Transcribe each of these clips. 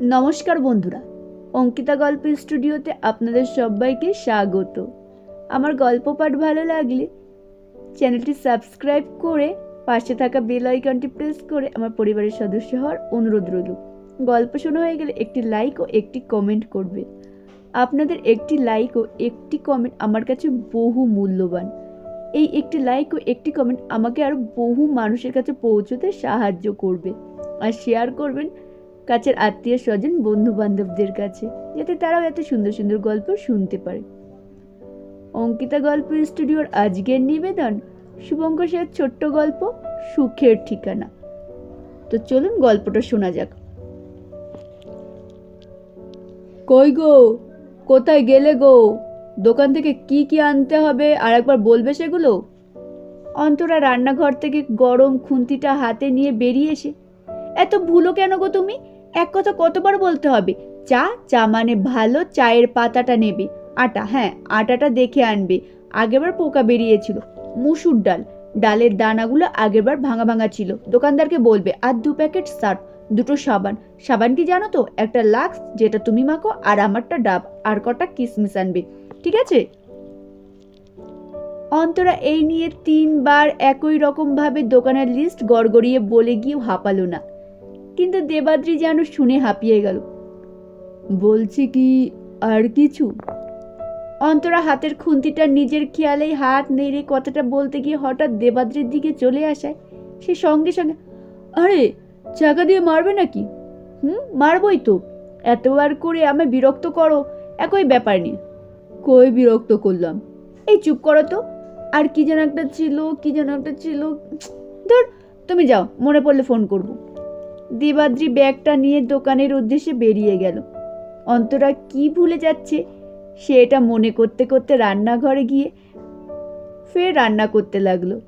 নমস্কার বন্ধুরা, অঙ্কিতা গল্প স্টুডিওতে আপনাদের সবাইকে স্বাগত। আমার গল্প পাঠ ভালো লাগলে চ্যানেলটি সাবস্ক্রাইব করে পাশে থাকা বেল আইকনটি প্রেস করে আমার পরিবারের সদস্য হওয়ার অনুরোধ রইল। গল্প শোনা হয়ে গেলে একটি লাইক ও একটি কমেন্ট করবে। আপনাদের একটি লাইক ও একটি কমেন্ট আমার কাছে বহু মূল্যবান। এই একটি লাইক ও একটি কমেন্ট আমাকে আরও বহু মানুষের কাছে পৌঁছতে সাহায্য করবে। আর শেয়ার করবেন কাছের আত্মীয় স্বজন বন্ধু বান্ধবদের কাছে, যাতে তারাও এত সুন্দর সুন্দর গল্প শুনতে পারে। অঙ্কিতা গল্প স্টুডিওর আজকের নিবেদন, শুভঙ্কর সের ছোট্ট গল্প, সুখের ঠিকানা। তো চলুন গল্পটা শোনা যাক। কই গো? কোথায় গেলে গো? দোকান থেকে কি কি আনতে হবে? আর একবার বলবে সেগুলো? অন্তরা রান্নাঘর থেকে গরম খুন্তিটা হাতে নিয়ে বেরিয়ে এসে, এত ভুলো কেন গো তুমি? এক কথা কতবার বলতে হবে? চা চা মানে ভালো চায়ের পাতাটা নেবে। আটা হ্যাঁ আটাটা দেখে আনবে। আগেরবার পোকা বেরিয়েছিল। মুসুর ডাল। ডালের দানাগুলো আগেরবার ভাঙা ভাঙা ছিল। দোকানদারকে বলবে, আর দু প্যাকেট সার্ফ, দুটো সাবান। সাবান কি জানো তো, একটা লাক্স যেটা তুমি মাখো আর আমারটা ডাব, আর কটা কিসমিস আনবে। ঠিক আছে? অন্তরা এই নিয়ে তিনবার একই রকমভাবে দোকানের লিস্ট গড়গড়িয়ে বলে গিয়েও হাঁপালো না। কিন্তু দেবাদ্রি যেন শুনে হাঁপিয়ে গেল। বলছি কি আর কিছু? অন্তরা হাতের খুন্তিটা নিজের খেয়ালেই হাত নেড়ে কথাটা বলতে গিয়ে হঠাৎ দেবাদ্রির দিকে চলে আসায় সে সঙ্গে সঙ্গে, আরে, চাকা দিয়ে মারবে নাকি? হুম, মারবই তো। এতবার করে আমায় বিরক্ত করো, একই ব্যাপার নিয়ে। কই বিরক্ত করলাম? এই চুপ করো তো। আর কি যেন একটা ছিল, কি যেন একটা ছিল, ধর, তুমি যাও, মনে পড়লে ফোন করব। দেবাদ্রি ব্যাগটা নিয়ে দোকানের উদ্দেশ্যে বেরিয়ে গেল। অন্তরা কি ভুলে যাচ্ছে? সে এটা মনে করতে করতে রান্নাঘরে গিয়ে ফের রান্না করতে লাগল।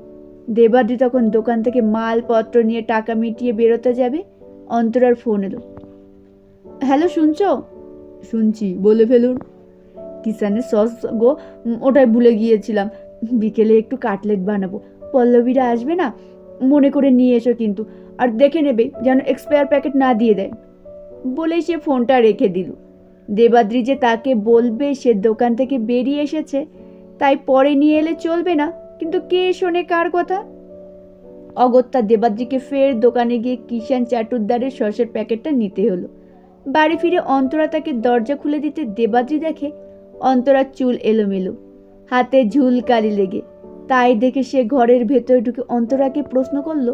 দেবাদ্রি তখন দোকান থেকে মালপত্র নিয়ে টাকা মিটিয়ে বেরোতে যাবে। অন্তরার ফোন এলো। হ্যালো, শুনছো? শুনছি, বলে ফেলুন। কিষানের সস গো, ওটাই ভুলে গিয়েছিলাম। বিকেলে একটু কাটলেট বানাবো। পল্লবীরা আসবে না? মনে করে নিয়ে এসো কিন্তু। আর দেখে নেবে যেন এক্সপায়ার প্যাকেট না দিয়ে দেয়। বলেই সে ফোনটা রেখে দিল। দেবাদ্রি যে তাকে বলবে সে দোকান থেকে বেরিয়ে এসেছে, তাই পরে নিয়ে এলে চলবে না, কিন্তু কে শোনে কার কথা? অগত্যা দেবাদ্রিকে ফের দোকানে গিয়ে কিষান চাটুরদারের সসের প্যাকেটটা নিতে হলো। বাড়ি ফিরে অন্তরা তাকে দরজা খুলে দিতে দেবাদ্রি দেখে অন্তরার চুল এলোমেলো, হাতে ঝুলকালি লেগে। তাই দেখে সে ঘরের ভেতরে ঢুকে অন্তরাকে প্রশ্ন করল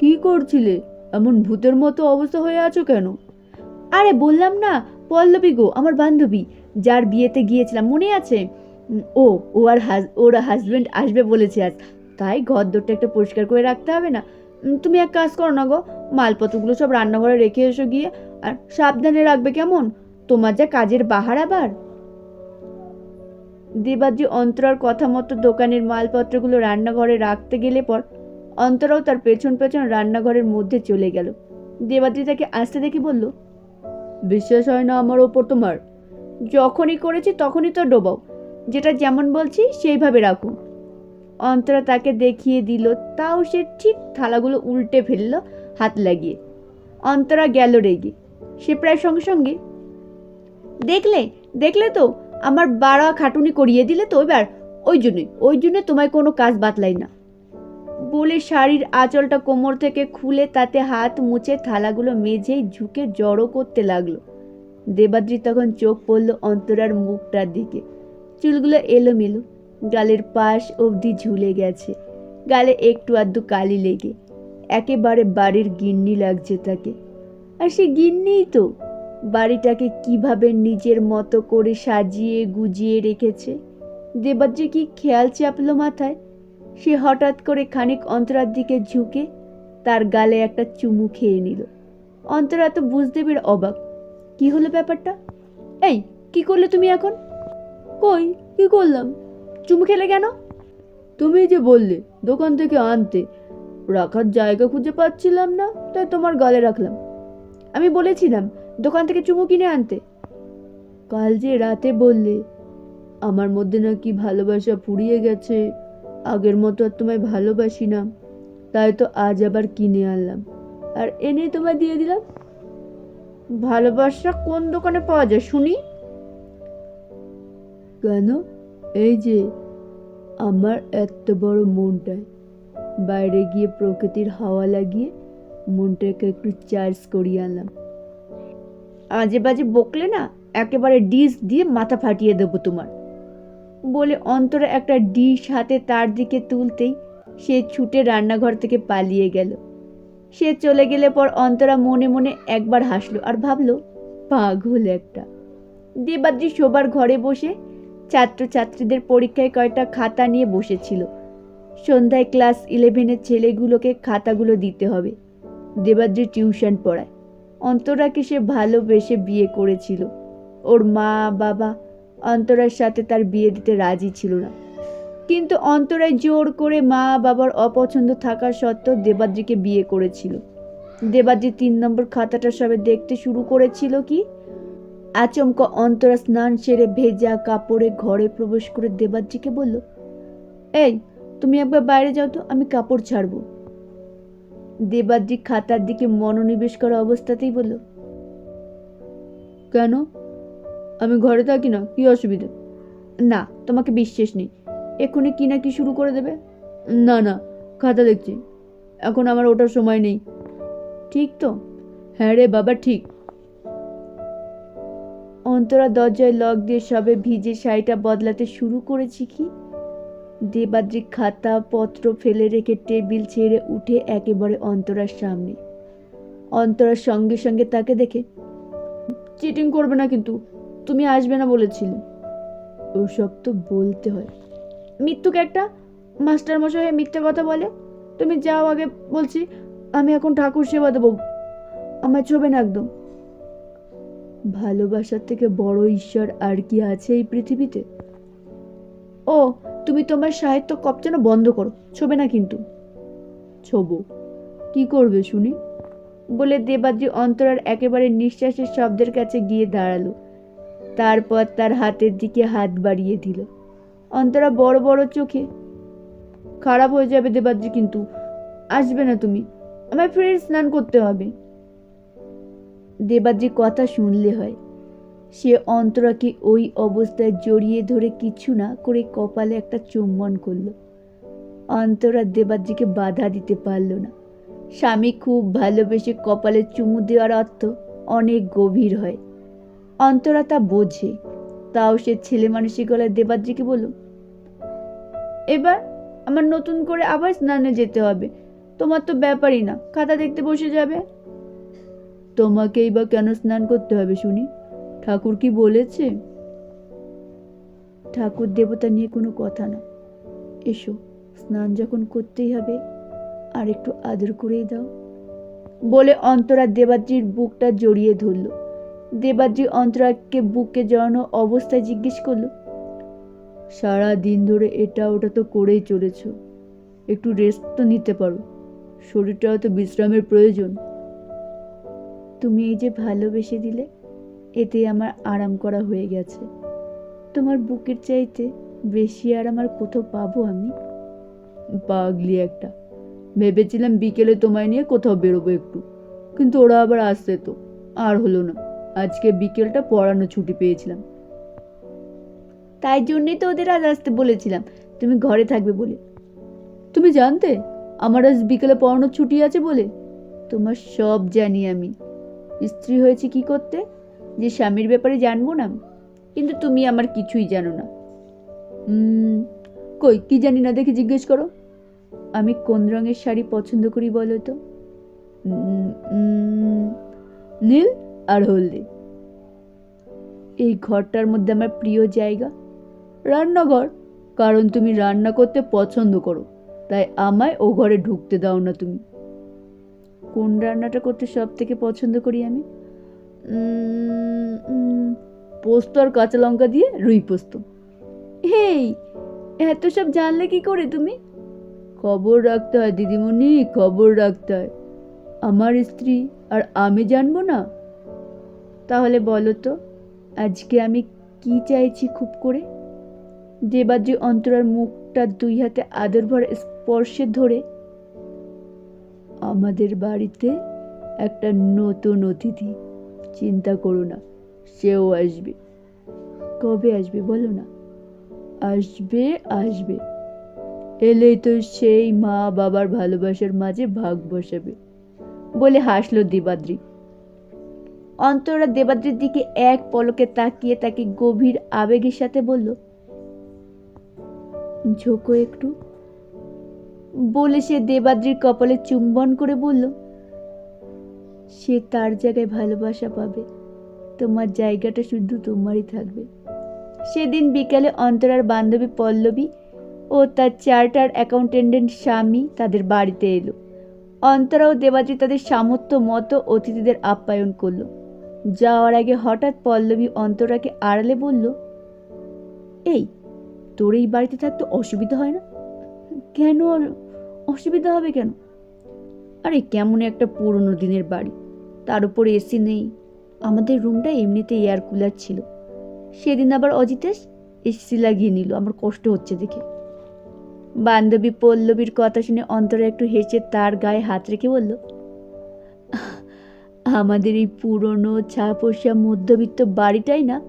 কি করছিলে? এমন ভূতের মতো অবস্থা হয়ে আছো কেন? আরে বললাম না, পল্লবী গো, আমার বান্ধবী, যার বিয়েতে গিয়েছিলাম, মনে আছে? ও ও আর হাজ, ওর হাজবেন্ড আসবে বলেছে আজ। তাই ঘর দরটা একটা পরিষ্কার করে রাখতে হবে না। তুমি এক কাজ করো না গো, মালপত্রগুলো সব রান্নাঘরে রেখে এসো গিয়ে, আর সাবধানে রাখবে কেমন? তোমার যা কাজের বাহার আবার। দেবাদ্রি অন্তরার কথা মতো দোকানের মালপত্রগুলো রান্নাঘরে রাখতে গেলে পর অন্তরাও তার পেছন পেছন রান্নাঘরের মধ্যে চলে গেল। দেবাদ্রি তাকে আসতে দেখে বলল, বিশ্বাস হয় না আমার ওপর তোমার। যখনই করেছি তখনই তো ডোবাও। যেটা যেমন বলছি সেইভাবে রাখো। অন্তরা তাকে দেখিয়ে দিল, তাও সে ঠিক থালাগুলো উল্টে ফেলল হাত লাগিয়ে। অন্তরা গেল রেগে। সে প্রায় সঙ্গে সঙ্গে, দেখলে দেখলে তো, আমার বাড়া খাটুনি করিয়ে দিলে তো এবার। ওই জন্যই, ওই জন্য তোমায় কোনো কাজ বাতলাই না। বলে শাড়ির আঁচলটা কোমর থেকে খুলে তাতে হাত মুছে থালাগুলো মেঝেই ঝুঁকে জড়ো করতে লাগল। দেবাদ্রি তখন চোখ পড়ল অন্তরার মুখটার দিকে। চুলগুলো এলোমেলো, গালের পাশ অবধি ঝুলে গেছে। গালে একটু আধটু কালি লেগে, একেবারে বাড়ির গিন্নি লাগছে তাকে। আর সে গিন্নিই তো, বাড়িটাকে কীভাবে নিজের মতো করে সাজিয়ে গুজিয়ে রেখেছে? দেবাদ্রি কি খেয়াল চাপলো মাথায়? সে হঠাৎ করে খানিক অন্তরার দিকে ঝুঁকে তার গালে একটা চুমু খেয়ে নিল। অন্তরা তো বুঝতে পেরে অবাক। কি হলো ব্যাপারটা? এই, কি করলে তুমি এখন? কই, কি করলাম? চুমু খেলে কেন? তুমি যে বললে, দোকান থেকে আনতে। রাখার জায়গা খুঁজে পাচ্ছিলাম না, তাই তোমার গালে রাখলাম। আমি বলেছিলাম, দোকান থেকে চুমু কিনে আনতে। কাল যে রাতে বললে, আমার মধ্যে নাকি ভালোবাসা ফুরিয়ে গেছে। আগের মতো আর তোমায় ভালোবাসি না। তাই তো আজ আবার কিনে আনলাম। আর এনে তোমায় দিয়ে দিলাম। ভালোবাসা কোন দোকানে পাওয়া যায় শুনি? কেন? এই যে, আমার এত বড় মনটায়। বাইরে গিয়ে প্রকৃতির হাওয়া লাগিয়ে মনটাকে একটু চার্জ করিয়ে আনলাম। আজে বাজে বকলে না, একেবারে ডিশ দিয়ে মাথা ফাটিয়ে দেবো তোমার। বলে অন্তরা একটা ডিশ হাতে তার দিকে তুলতেই সে ছুটে রান্নাঘর থেকে পালিয়ে গেল। সে চলে গেলে পর অন্তরা মনে মনে একবার হাসলো আর ভাবলো, পাগল একটা। দেবাদ্রি শোবার ঘরে বসে ছাত্রছাত্রীদের পরীক্ষায় কয়টা খাতা নিয়ে বসেছিল। সন্ধ্যায় ক্লাস ইলেভেনের ছেলেগুলোকে খাতাগুলো দিতে হবে। দেবাদ্রি টিউশন পড়ায়। অন্তরাকে সে ভালোবেসে বিয়ে করেছিল। ওর মা, বাবা অন্তরার সাথে তার বিয়ে দিতে রাজি ছিল না। কিন্তু অন্তরায় জোর করে মা বাবার অপছন্দ থাকা সত্ত্বেও দেবাদ্রিকে বিয়ে করেছিল। দেবাদ্রি তিন নম্বর খাতাটা সবে দেখতে শুরু করেছিল কি? আচমকা অন্তরা স্নান সেরে ভেজা কাপড়ে ঘরে প্রবেশ করে দেবাদ্রিকে বলল, এই, তুমি একবার বাইরে যাও তো, আমি কাপড় ছাড়বো। দেবাদ্রি খাতার দিকে মনোনিবেশ করা অবস্থাতেই বলল, কেন? আমি ঘরে থাকি না, কি অসুবিধা? না, তোমাকে বিশ্বাস নেই। এক্ষুনি কি না কি শুরু করে দেবে? না না, খাতা দেখছি। এখন আমার ওটার সময় নেই। ঠিক তো? হ্যাঁ রে বাবা, ঠিক। অন্তরা দরজায় লক দিয়ে সবে ভিজে শাড়িটা বদলাতে শুরু করেছি কি? দেবাদ্রি খাতা পত্র ফেলে রেখে টেবিল ছেড়ে উঠে একেবারে অন্তরার সামনে। অন্তরার সঙ্গে সঙ্গে তাকে দেখে, চিটিং করবে না কিন্তু। তুমি আসবে না বলেছিলে। ওসব তো বলতে হয়। মৃত্যুকে একটা মাস্টার মশাই মিথ্যে কথা বলে, তুমি যাও আগে, বলছি, আমি এখন ঠাকুর সেবা দেবো। আমায় ছবে না একদম। ভালোবাসার থেকে বড় ঈশ্বর আর কি আছে এই পৃথিবীতে? ও, তুমি তোমার সাহিত্য কপ যেন বন্ধ করো, ছবে না কিন্তু। ছবো? কি করবে শুনি? বলে দেবাদ্রি অন্তরার একেবারে নিঃশ্বাসের শব্দের কাছে গিয়ে দাঁড়াল। তারপর তার হাতের দিকে হাত বাড়িয়ে দিল। অন্তরা বড় বড় চোখে, খারাপ হয়ে যাবে দেবাদ্রি কিন্তু, আসবে না তুমি, আমায় ফের স্নান করতে হবে। দেবাদ্রি কথা শুনলে হয়, সে অন্তরাকে ওই অবস্থায় জড়িয়ে ধরে কিছু না করে কপালে একটা চুম্বন করল। অন্তরা দেবাদ্রিকে বাধা দিতে পারল না। স্বামী খুব ভালোবেসে কপালে চুমু দেওয়ার অর্থ অনেক গভীর হয়। অন্তরা তা বোঝে। তাও সে ছেলে মানুষের গলায় দেবাদ্রিকে বলল, এবার আমার নতুন করে আবার স্নানে যেতে হবে। তোমার তো ব্যাপারই না, খাতা দেখতে বসে যাবে? তোমাকেই বা কেন স্নান করতে হবে শুনি? ঠাকুর কি বলেছে? ঠাকুর দেবতা নিয়ে কোনো কথা না। এসো, স্নান যখন করতেই হবে আর একটু আদর করেই দাও। বলে অন্তরা দেবাদ্রির বুকটা জড়িয়ে ধরল। দেবাদ্রি অন্তরাকে বুকে জড়ানো অবস্থায় জিজ্ঞেস করল, সারা দিন ধরে এটা ওটা তো করেই চলেছ। একটু রেস্ট তো নিতে পারো। শরীরটাও তো বিশ্রামের প্রয়োজন। তুমি এই যে ভালোবেসে দিলে, এতে আমার আরাম করা হয়ে গেছে। তোমার বুকের চাইতে বেশি আর কোথাও পাবো আমি? পাগলি একটা। ভেবেছিলাম বিকেলে তোমায় নিয়ে কোথাও বেরোবো একটু। কিন্তু ওরা আবার আসছে তো। আর হলো না। আজকে বিকেলটা পড়ানো ছুটি পেয়েছিলাম। তাই জন্যই তো ওদের আজ আসতে বলেছিলাম। তুমি ঘরে থাকবে বলে। তুমি জানতে? আমার আজ বিকেলে পড়ানোর ছুটি আছে বলে? তোমার সব জানি আমি। স্ত্রী হয়েছে কি করতে? যে স্বামীর ব্যাপারে জানব না কিন্তু তুমি আমার কিছুই জানো না। কই কি জানি না দেখে জিজ্ঞেস করো। আমি কোন রঙের শাড়ি পছন্দ করি বলো তো? নীল? আর হলদে। এই ঘরটার মধ্যে আমার প্রিয় জায়গা রান্নাঘর। কারণ তুমি রান্না করতে পছন্দ করো, তাই আমায় ও ঘরে ঢুকতে দাও না তুমি। কোন রান্নাটা করতে সব থেকে পছন্দ করি আমি? পোস্ত আর কাঁচা লঙ্কা দিয়ে রুই পোস্ত। হেই, এত সব জানলে কি করে তুমি? খবর রাখতে হয়, দিদিমণি, খবর রাখতে হয়। আমার স্ত্রী আর আমি জানব না? তাহলে বলো তো, আজকে আমি কি চাইছি খুব করে? দেবাদ্রি অন্তরার মুখটা দুই হাতে আদর ভরা স্পর্শে ধরে, আমাদের বাড়িতে একটা নতুন অতিথি, চিন্তা করো না, সেও আসবে। কবে আসবে বলো না? আসবে আসবে। এলেই তো সেই মা বাবার ভালোবাসার মাঝে ভাগ বসাবে, বলে হাসলো দেবাদ্রি। অন্তরা দেবাদ্রির দিকে এক পলকে তাকিয়ে তাকে গভীর আবেগের সাথে বলল, ঝোঁকো একটু। বলে সে দেবাদ্রির কপালে চুম্বন করে বলল, সে তার জায়গায় ভালোবাসা পাবে। তোমার জায়গাটা শুধু তোমারই থাকবে। সেদিন বিকালে অন্তরার বান্ধবী পল্লবী ও তার চার্টার অ্যাকাউন্টেন্টের স্বামী তাদের বাড়িতে এলো। অন্তরা ও দেবাদ্রি তাদের সামর্থ্য মতো অতিথিদের আপ্যায়ন করল। যাওয়ার আগে হঠাৎ পল্লবী অন্তরাকে আড়ালে বলল, এই, তোর এই বাড়িতে থাকতে অসুবিধা হয় না? কেন অসুবিধা হবে কেন? আরে, কেমন একটা পুরনো দিনের বাড়ি। তার উপর এসি নেই। আমাদের রুমটা এমনিতে এয়ার কুলার ছিল। সেদিন আবার অজিতেশ এসি লাগিয়ে নিল। আমার কষ্ট হচ্ছে দেখে। বান্ধবী পল্লবীর কথা শুনে অন্তরে একটু হেসে তার গায়ে হাত রেখে বলল আমাদের এই পুরনো ছাপোষা মধ্যবিত্ত বাড়িটাই না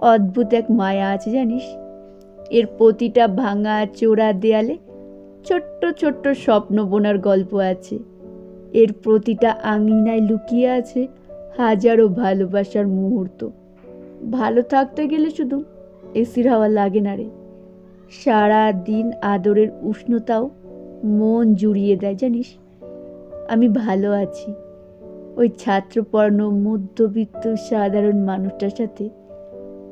অদ্ভুত এক মায়া আছে জানিস। এর প্রতিটা ভাঙা চোরা দেয়ালে ছোট্ট ছোট্ট স্বপ্ন বোনার গল্প আছে। এর প্রতিটা আঙিনায় লুকিয়ে আছে হাজারো ভালোবাসার মুহূর্ত। ভালো থাকতে গেলে শুধু এসির হাওয়া লাগে না রে। সারা দিন আদরের উষ্ণতাও মন জুড়িয়ে দেয় জানিস। আমি ভালো আছি। ওই ছাত্রপর্ণ মধ্যবিত্ত সাধারণ মানুষটার সাথে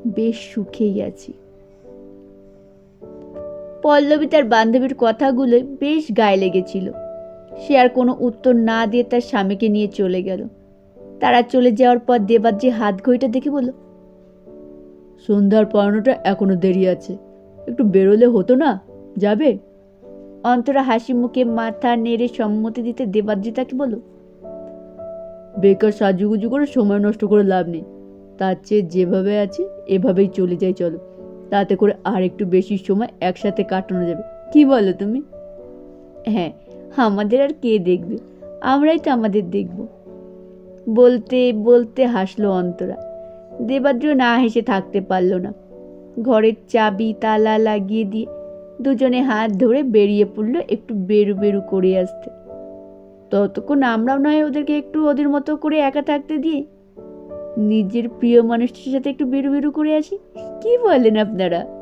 বেশ সুখেই আছি। পল্লবী তার বান্ধবীর কথাগুলোয় বেশ গায়ে লেগেছিল। সে আর কোনো উত্তর না দিয়ে তার স্বামীকে নিয়ে চলে গেল। তারা চলে যাওয়ার পর দেবাদ্রি হাত ঘড়িটা দেখে বলল, সন্ধ্যার পড়ানোটা এখনও দেরি আছে। একটু বেরোলে হতো না? যাবে? অন্তরা হাসি মুখে মাথা নেড়ে সম্মতি দিতে দেবাদ্রি তাকে বলল বেকার সাজুগুজু করে সময় নষ্ট করে লাভ নেই। তার চেয়ে যেভাবে আছে, এভাবেই চলে যাই চলো। তাতে করে আর একটু বেশি সময় একসাথে কাটানো যাবে। কি বলো তুমি? হ্যাঁ আমাদের আর কে দেখবে? আমরাই তো আমাদের দেখব। বলতে বলতে হাসলো অন্তরা। দেবাদ্র না হেসে থাকতে পারল না। ঘরের চাবি, তালা লাগিয়ে দিয়ে দুজনে হাত ধরে বেরিয়ে পড়ল একটু বেরু বেরু করে আসতে। ততক্ষণ আমরাও নয় ওদেরকে একটু ওদের মতো করে একা থাকতে দিয়ে নিজের প্রিয় মানুষটির সাথে একটু বেরু বেরু করে আসি? কি বলেন আপনারা?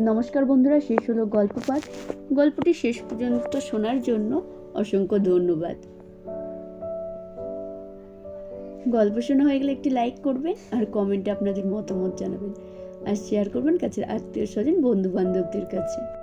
নমস্কার বন্ধুরা, শেষ হলো গল্প পাঠ। গল্পটি শেষ পর্যন্ত শোনার জন্য অসংখ্য ধন্যবাদ। গল্প শোনা হয়ে গেলে একটি লাইক করবেন আর কমেন্টে আপনাদের মতামত জানাবেন। আর শেয়ার করবেন কাছের আত্মীয় স্বজন বন্ধু বান্ধবদের কাছে।